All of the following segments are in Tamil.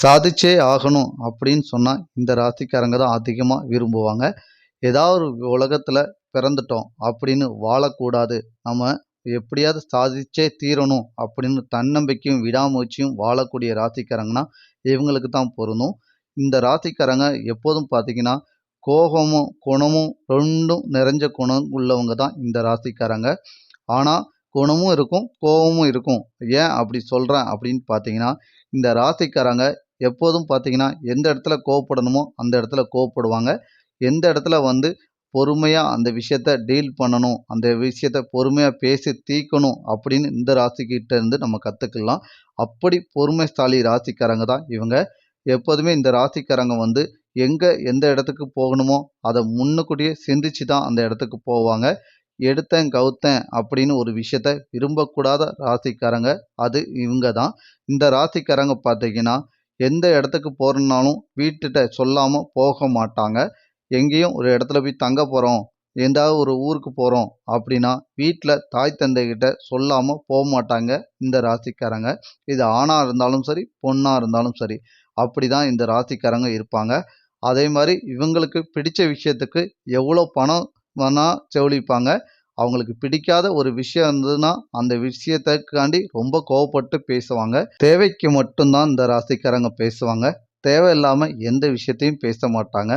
சாதிச்சே ஆகணும் அப்படின்னு சொன்னால் இந்த ராசிக்காரங்க தான் அதிகமாக விரும்புவாங்க. ஏதாவது ஒரு உலகத்தில் பிறந்துட்டோம் அப்படின்னு வாழக்கூடாது. நம்ம எப்படியாவது சாதிச்சே தீரணும் அப்படின்னு தன்னம்பிக்கையும் விடாமுயற்சியும் வாழக்கூடிய ராசிக்காரங்கன்னா இவங்களுக்கு தான் பொருந்தும். இந்த ராசிக்காரங்க எப்போதும் பார்த்தீங்கன்னா கோபமும் குணமும் ரெண்டும் நிறைஞ்ச குணம் உள்ளவங்க தான் இந்த ராசிக்காரங்க. ஆனால் குணமும் இருக்கும் கோபமும் இருக்கும். ஏன் அப்படி சொல்கிறேன் அப்படின்னு பார்த்தீங்கன்னா இந்த ராசிக்காரங்க எப்போதும் பார்த்தீங்கன்னா எந்த இடத்துல கோவப்படணுமோ அந்த இடத்துல கோவப்படுவாங்க. எந்த இடத்துல வந்து பொறுமையாக அந்த விஷயத்த டீல் பண்ணணும் அந்த விஷயத்த பொறுமையாக பேசி தீர்க்கணும் அப்படின்னு இந்த ராசிக்கிட்ட இருந்து நம்ம கற்றுக்கலாம் அப்படி பொறுமைசாலி ராசிக்காரங்க தான் இவங்க. எப்போதுமே இந்த ராசிக்காரங்க வந்து எங்கே எந்த இடத்துக்கு போகணுமோ அதை முன்னுக்கூட்டியே சிந்திச்சு தான் அந்த இடத்துக்கு போவாங்க. எடுத்தேன் கவுத்தேன் அப்படின்னு ஒரு விஷயத்த விரும்பக்கூடாத ராசிக்காரங்க அது இவங்க தான். இந்த ராசிக்காரங்க பார்த்தீங்கன்னா எந்த இடத்துக்கு போகிறனாலும் வீட்டுகிட்ட சொல்லாமல் போக மாட்டாங்க. எங்கேயும் ஒரு இடத்துல போய் தங்க போகிறோம் எந்தாவது ஒரு ஊருக்கு போகிறோம் அப்படின்னா வீட்டில் தாய் தந்தைகிட்ட சொல்லாமல் போக மாட்டாங்க இந்த ராசிக்காரங்க. இது ஆணாக இருந்தாலும் சரி பொண்ணாக இருந்தாலும் சரி அப்படி தான் இந்த ராசிக்காரங்க இருப்பாங்க. அதே மாதிரி இவங்களுக்கு பிடித்த விஷயத்துக்கு எவ்வளோ பணம் வேணால் செலவழிப்பாங்க. அவங்களுக்கு பிடிக்காத ஒரு விஷயம் இருந்ததுன்னா அந்த விஷயத்துக்காண்டி ரொம்ப கோவப்பட்டு பேசுவாங்க. தேவைக்கு மட்டும்தான் இந்த ராசிக்காரங்க பேசுவாங்க. தேவையில்லாமல் எந்த விஷயத்தையும் பேச மாட்டாங்க.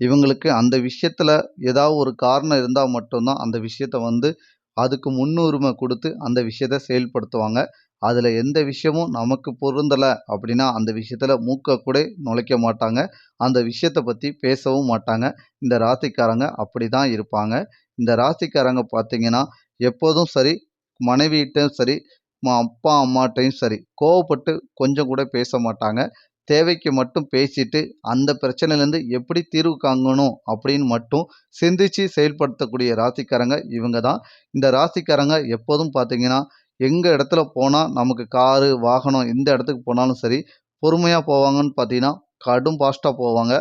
இவங்களுக்கு அந்த விஷயத்தில் ஏதாவது ஒரு காரணம் இருந்தால் மட்டும்தான் அந்த விஷயத்த வந்து அதுக்கு முன்னுரிமை கொடுத்து அந்த விஷயத்த செயல்படுத்துவாங்க. அதில் எந்த விஷயமும் நமக்கு பொருந்தலை அப்படின்னா அந்த விஷயத்தில் மூக்க கூட நுழைக்க மாட்டாங்க. அந்த விஷயத்தை பற்றி பேசவும் மாட்டாங்க. இந்த ராசிக்காரங்க அப்படி தான் இருப்பாங்க. இந்த ராசிக்காரங்க பார்த்தீங்கன்னா எப்போதும் சரி மனைவியிட்டையும் சரி அப்பா அம்மாட்டையும் சரி கோவப்பட்டு கொஞ்சம் கூட பேச மாட்டாங்க. தேவைக்கு மட்டும் பேசிட்டு அந்த பிரச்சனையிலேருந்து எப்படி தீர்வு காங்கணும் அப்படின்னு மட்டும் சிந்திச்சு செயல்படுத்தக்கூடிய ராசிக்காரங்க இவங்க தான் இந்த ராசிக்காரங்க எப்போதும் பார்த்தீங்கன்னா எங்கள் இடத்துல போனால் நமக்கு காரு வாகனம் எந்த இடத்துக்கு போனாலும் சரி பொறுமையாக போவாங்கன்னு பார்த்தீங்கன்னா கடும் ஃபாஸ்ட்டாக போவாங்க.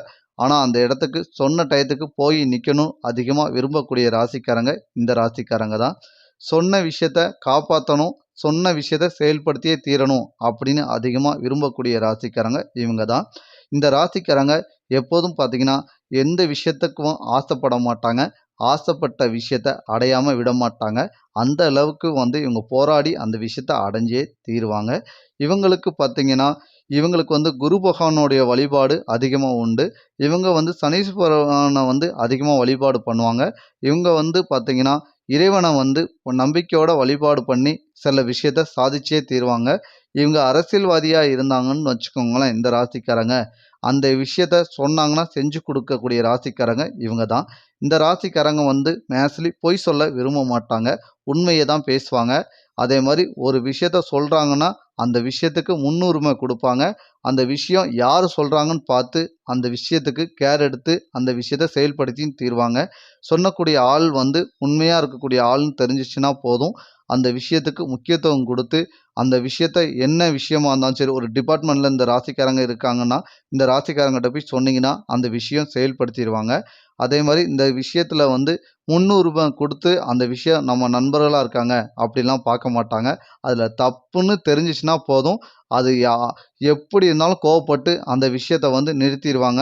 ஆனால் அந்த இடத்துக்கு சொன்ன டயத்துக்கு போய் நிற்கணும் அதிகமாக விரும்பக்கூடிய ராசிக்காரங்க இந்த ராசிக்காரங்க தான். சொன்ன விஷயத்த காப்பாற்றணும் சொன்ன விஷயத்த செயல்படுத்தியே தீரணும் அப்படின்னு அதிகமாக விரும்பக்கூடிய ராசிக்காரங்க இவங்க தான். இந்த ராசிக்காரங்க எப்போதும் பார்த்திங்கன்னா எந்த விஷயத்துக்கும் ஆசைப்பட மாட்டாங்க. ஆசைப்பட்ட விஷயத்த அடையாமல் விட மாட்டாங்க. அந்த அளவுக்கு வந்து இவங்க போராடி அந்த விஷயத்த அடைஞ்சே தீருவாங்க. இவங்களுக்கு பார்த்தீங்கன்னா இவங்களுக்கு வந்து குரு பகவானுடைய வழிபாடு அதிகமாக உண்டு. இவங்க வந்து சனீஸ்வரனை வந்து அதிகமாக வழிபாடு பண்ணுவாங்க. இவங்க வந்து பார்த்தீங்கன்னா இறைவனை வந்து நம்பிக்கையோட வழிபாடு பண்ணி சில விஷயத்த சாதிச்சே தீருவாங்க. இவங்க அரசியல்வாதியாக இருந்தாங்கன்னு வச்சுக்கோங்களேன் இந்த ராசிக்காரங்க. அந்த விஷயத்த சொன்னாங்கன்னா செஞ்சு கொடுக்கக்கூடிய ராசிக்காரங்க இவங்க தான். இந்த ராசிக்காரங்க வந்து மேஸ்லி பொய் சொல்ல விரும்ப மாட்டாங்க. உண்மையை தான் பேசுவாங்க. அதே மாதிரி ஒரு விஷயத்த சொல்கிறாங்கன்னா அந்த விஷயத்துக்கு முன்னுரிமை கொடுப்பாங்க. அந்த விஷயம் யார் சொல்கிறாங்கன்னு பார்த்து அந்த விஷயத்துக்கு கேர் எடுத்து அந்த விஷயத்த செயல்படுத்தியும் தீருவாங்க. சொன்னக்கூடிய ஆள் வந்து உண்மையாக இருக்கக்கூடிய ஆள்னு தெரிஞ்சிச்சுன்னா போதும். அந்த விஷயத்துக்கு முக்கியத்துவம் கொடுத்து அந்த விஷயத்த என்ன விஷயமா இருந்தாலும் சரி ஒரு டிபார்ட்மெண்ட்டில் இந்த ராசிக்காரங்க இருக்காங்கன்னா இந்த ராசிக்காரங்கிட்ட போய் சொன்னீங்கன்னா அந்த விஷயம் செயல்படுத்திடுவாங்க அதே மாதிரி இந்த விஷயத்தில் வந்து முன்னுரிமை கொடுத்து அந்த விஷயம் நம்ம நண்பர்களாக இருக்காங்க அப்படிலாம் பார்க்க மாட்டாங்க. அதில் தப்புன்னு தெரிஞ்சிச்சுன்னா போதும். அது யா எப்படி இருந்தாலும் கோவப்பட்டு அந்த விஷயத்த வந்து நிறுத்திடுவாங்க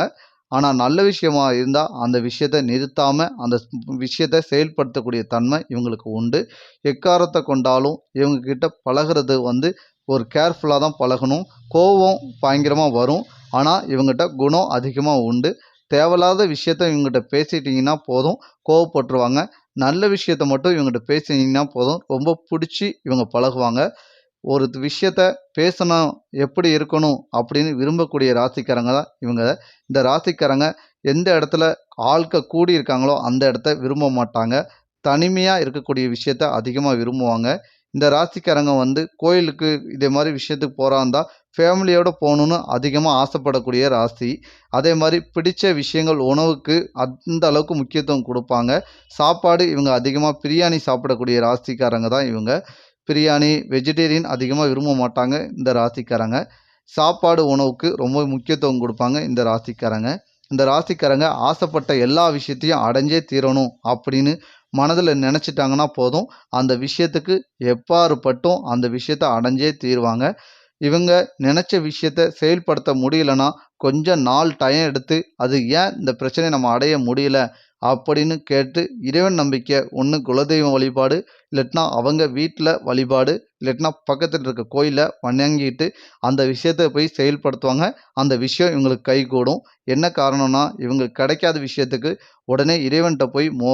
ஆனால் நல்ல விஷயமா இருந்தால் அந்த விஷயத்த நிறுத்தாமல் அந்த விஷயத்தை செயல்படுத்தக்கூடிய தன்மை இவங்களுக்கு உண்டு. எக்காரத்தை கொண்டாலும் இவங்கக்கிட்ட பழகிறது பழகுறது வந்து ஒரு கேர்ஃபுல்லாக தான் பழகணும். கோவம் பயங்கரமாக வரும். ஆனால் இவங்ககிட்ட குணம் அதிகமாக உண்டு. தேவையில்லாத விஷயத்த இவங்ககிட்ட பேசிட்டிங்கன்னா போதும். கோவப்பட்டுருவாங்க. நல்ல விஷயத்த மட்டும் இவங்ககிட்ட பேசினீங்கன்னா போதும். ரொம்ப பிடிச்சி இவங்க பழகுவாங்க. ஒரு விஷயத்த பேசணும் எப்படி இருக்கணும் அப்படின்னு விரும்பக்கூடிய ராசிக்காரங்க தான் இவங்க. இந்த ராசிக்காரங்க எந்த இடத்துல ஆள்கள் கூடி இருக்காங்களோ அந்த இடத்த விரும்ப மாட்டாங்க. தனிமையாக இருக்கக்கூடிய விஷயத்த அதிகமாக விரும்புவாங்க. இந்த ராசிக்காரங்க வந்து கோயிலுக்கு இதே மாதிரி விஷயத்துக்கு போகிறாந்தா ஃபேமிலியோடு போகணுன்னு அதிகமாக ஆசைப்படக்கூடிய ராசி. அதே மாதிரி பிடிச்ச விஷயங்கள் உணவுக்கு அந்த அளவுக்கு முக்கியத்துவம் கொடுப்பாங்க. சாப்பாடு இவங்க அதிகமாக பிரியாணி சாப்பிடக்கூடிய ராசிக்காரங்க தான் இவங்க. பிரியாணி வெஜிடேரியன் அதிகமாக விரும்ப மாட்டாங்க இந்த ராசிக்காரங்க. சாப்பாடு உணவுக்கு ரொம்ப முக்கியத்துவம் கொடுப்பாங்க இந்த ராசிக்காரங்க. இந்த ராசிக்காரங்க ஆசைப்பட்ட எல்லா விஷயத்தையும் அடைஞ்சே தீரணும் அப்படின்னு மனதில் நினச்சிட்டாங்கன்னா போதும். அந்த விஷயத்துக்கு எப்பாறு பட்டும் அந்த விஷயத்த அடைஞ்சே தீருவாங்க. இவங்க நினச்ச விஷயத்த செயல்படுத்த முடியலன்னா கொஞ்சம் நாள் டைம் எடுத்து அது ஏன் இந்த பிரச்சனையை நம்ம அடைய முடியல? அப்படின்னு கேட்டு இறைவன் நம்பிக்கை ஒன்று குலதெய்வம் வழிபாடு இல்லாட்டினா அவங்க வீட்டில் வழிபாடு இல்லாட்டினா பக்கத்தில் இருக்க கோயிலில் வணங்கிட்டு அந்த விஷயத்தை போய் செயல்படுத்துவாங்க. அந்த விஷயம் இவங்களுக்கு கைகூடும். என்ன காரணம்னா இவங்களுக்கு கிடைக்காத விஷயத்துக்கு உடனே இறைவன்கிட்ட போய் மோ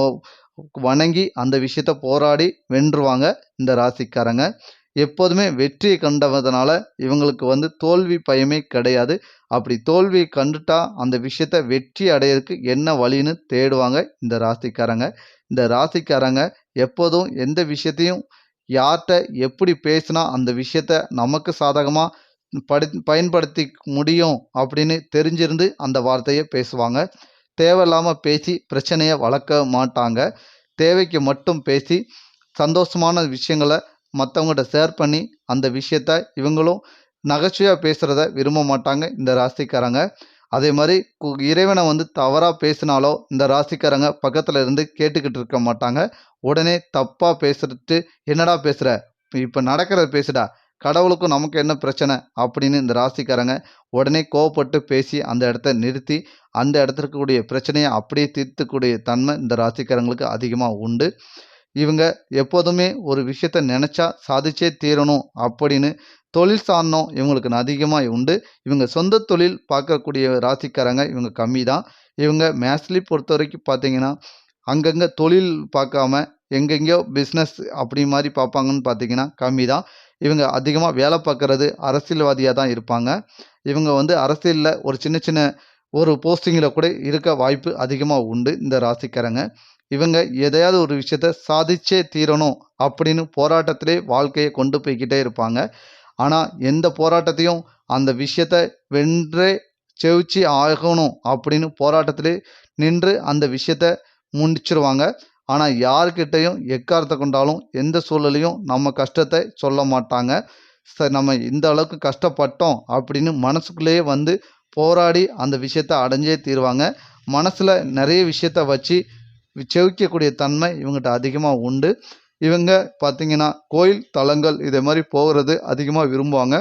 வணங்கி அந்த விஷயத்த போராடி வென்றுவாங்க இந்த ராசிக்காரங்க. எப்போதுமே வெற்றியை கண்டதுனால இவங்களுக்கு வந்து தோல்வி பயமே கிடையாது. அப்படி தோல்வி கண்டுட்டா அந்த விஷயத்த வெற்றி அடையிறதுக்கு என்ன வழின்னு தேடுவாங்க இந்த ராசிக்காரங்க. இந்த ராசிக்காரங்க எப்போதும் எந்த விஷயத்தையும் யார்கிட்ட எப்படி பேசினா அந்த விஷயத்த நமக்கு சாதகமாக படி பயன்படுத்தி முடியும் அப்படின்னு தெரிஞ்சிருந்து அந்த வார்த்தையை பேசுவாங்க. தேவையில்லாமல் பேசி பிரச்சனையை வளர்க்க மாட்டாங்க. தேவைக்கு மட்டும் பேசி சந்தோஷமான விஷயங்களை மற்றவங்ககிட்ட ஷேர் பண்ணி அந்த விஷயத்த இவங்களும் நகைச்சுவையாக பேசுகிறத விரும்ப மாட்டாங்க இந்த ராசிக்காரங்க. அதே மாதிரி கு- இறைவனை வந்து தவறாக பேசினாலோ இந்த ராசிக்காரங்க பக்கத்தில் இருந்து கேட்டுக்கிட்டு இருக்க மாட்டாங்க. உடனே தப்பாக பேசுறது என்னடா பேசுகிற இப்போ நடக்கிறத பேசுடா. கடவுளுக்கும் நமக்கு என்ன பிரச்சனை? அப்படின்னு இந்த ராசிக்காரங்க உடனே கோவப்பட்டு பேசி அந்த இடத்த நிறுத்தி அந்த இடத்துல இருக்கக்கூடிய பிரச்சனையை அப்படியே தீர்த்துக்கூடிய தன்மை இந்த ராசிக்காரங்களுக்கு அதிகமாக உண்டு. இவங்க எப்போதுமே ஒரு விஷயத்த நினச்சா சாதிச்சே தீரணும் அப்படின்னு தொழில் சார்ந்தம் இவங்களுக்கு அதிகமாக உண்டு. இவங்க சொந்த தொழில் பார்க்கக்கூடிய ராசிக்காரங்க இவங்க கம்மி தான் இவங்க மேஸ்லி பொறுத்த வரைக்கும் பார்த்தீங்கன்னா அங்கங்கே தொழில் பார்க்காம எங்கெங்கேயோ பிஸ்னஸ் அப்படி மாதிரி பார்ப்பாங்கன்னு பார்த்தீங்கன்னா கம்மி தான் இவங்க அதிகமாக வேலை பார்க்குறது அரசியல்வாதியாக தான் இருப்பாங்க. இவங்க வந்து அரசியலில் ஒரு சின்ன சின்ன ஒரு போஸ்டிங்கில் கூட இருக்க வாய்ப்பு அதிகமாக உண்டு இந்த ராசிக்காரங்க. இவங்க எதையாவது ஒரு விஷயத்த சாதிச்சே தீரணும் அப்படின்னு போராட்டத்திலே வாழ்க்கையை கொண்டு போய்க்கிட்டே இருப்பாங்க. ஆனால் எந்த போராட்டத்தையும் அந்த விஷயத்த வென்றே செவிச்சு ஆகணும் அப்படின்னு போராட்டத்திலே நின்று அந்த விஷயத்த முடிச்சிருவாங்க ஆனால் யார்கிட்டையும் எக்காரத்தை கொண்டாலும் எந்த சூழலையும் நம்ம கஷ்டத்தை சொல்ல மாட்டாங்க. சரி நம்ம இந்த அளவுக்கு கஷ்டப்பட்டோம் அப்படின்னு மனசுக்குள்ளேயே வந்து போராடி அந்த விஷயத்த அடைஞ்சே தீருவாங்க. மனசில் நிறைய விஷயத்த வச்சு செவிக்கக்கூடிய தன்மை இவங்ககிட்ட அதிகமாக உண்டு. இவங்க பார்த்தீங்கன்னா கோயில் தலங்கள் இதே மாதிரி போகிறது அதிகமாக விரும்புவாங்க.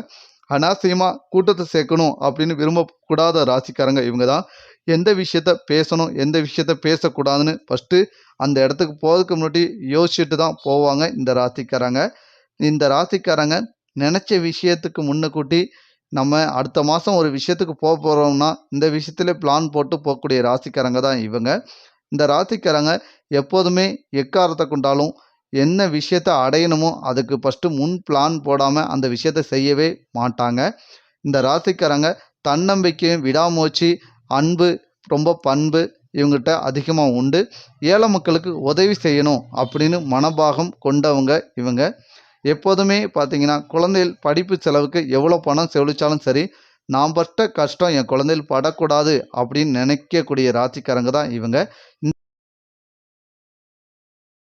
அனாவசியமாக கூட்டத்தை சேர்க்கணும் அப்படின்னு விரும்பக்கூடாத ராசிக்காரங்க இவங்க தான் எந்த விஷயத்த பேசணும் எந்த விஷயத்த பேசக்கூடாதுன்னு ஃபஸ்ட்டு அந்த இடத்துக்கு போகிறதுக்கு முன்னாடி யோசிச்சுட்டு தான் போவாங்க இந்த ராசிக்காரங்க. இந்த ராசிக்காரங்க நினச்ச விஷயத்துக்கு முன்னுக்கூட்டி நம்ம அடுத்த மாதம் ஒரு விஷயத்துக்கு போக போகிறோம்னா இந்த விஷயத்துல பிளான் போட்டு போகக்கூடிய ராசிக்காரங்க தான் இவங்க. இந்த ராசிக்காரங்க எப்போதுமே எக்காரத்தை கொண்டாலும் என்ன விஷயத்த அடையணுமோ அதுக்கு ஃபஸ்ட்டு முன் பிளான் போடாமல் அந்த விஷயத்த செய்யவே மாட்டாங்க. இந்த ராசிக்காரங்க தன்னம்பிக்கையும் விடாமுயற்சி அன்பு ரொம்ப பண்பு இவங்ககிட்ட அதிகமாக உண்டு. ஏழை மக்களுக்கு உதவி செய்யணும் அப்படின்னு மனபாகம் கொண்டவங்க இவங்க. எப்போதுமே பார்த்தீங்கன்னா குழந்தைகள் படிப்பு செலவுக்கு எவ்வளோ பணம் செலுத்தாலும் சரி நான் பட்ட கஷ்டம் என் குழந்தைகள் படக்கூடாது அப்படின்னு நினைக்கக்கூடிய ராசிக்காரங்க தான் இவங்க.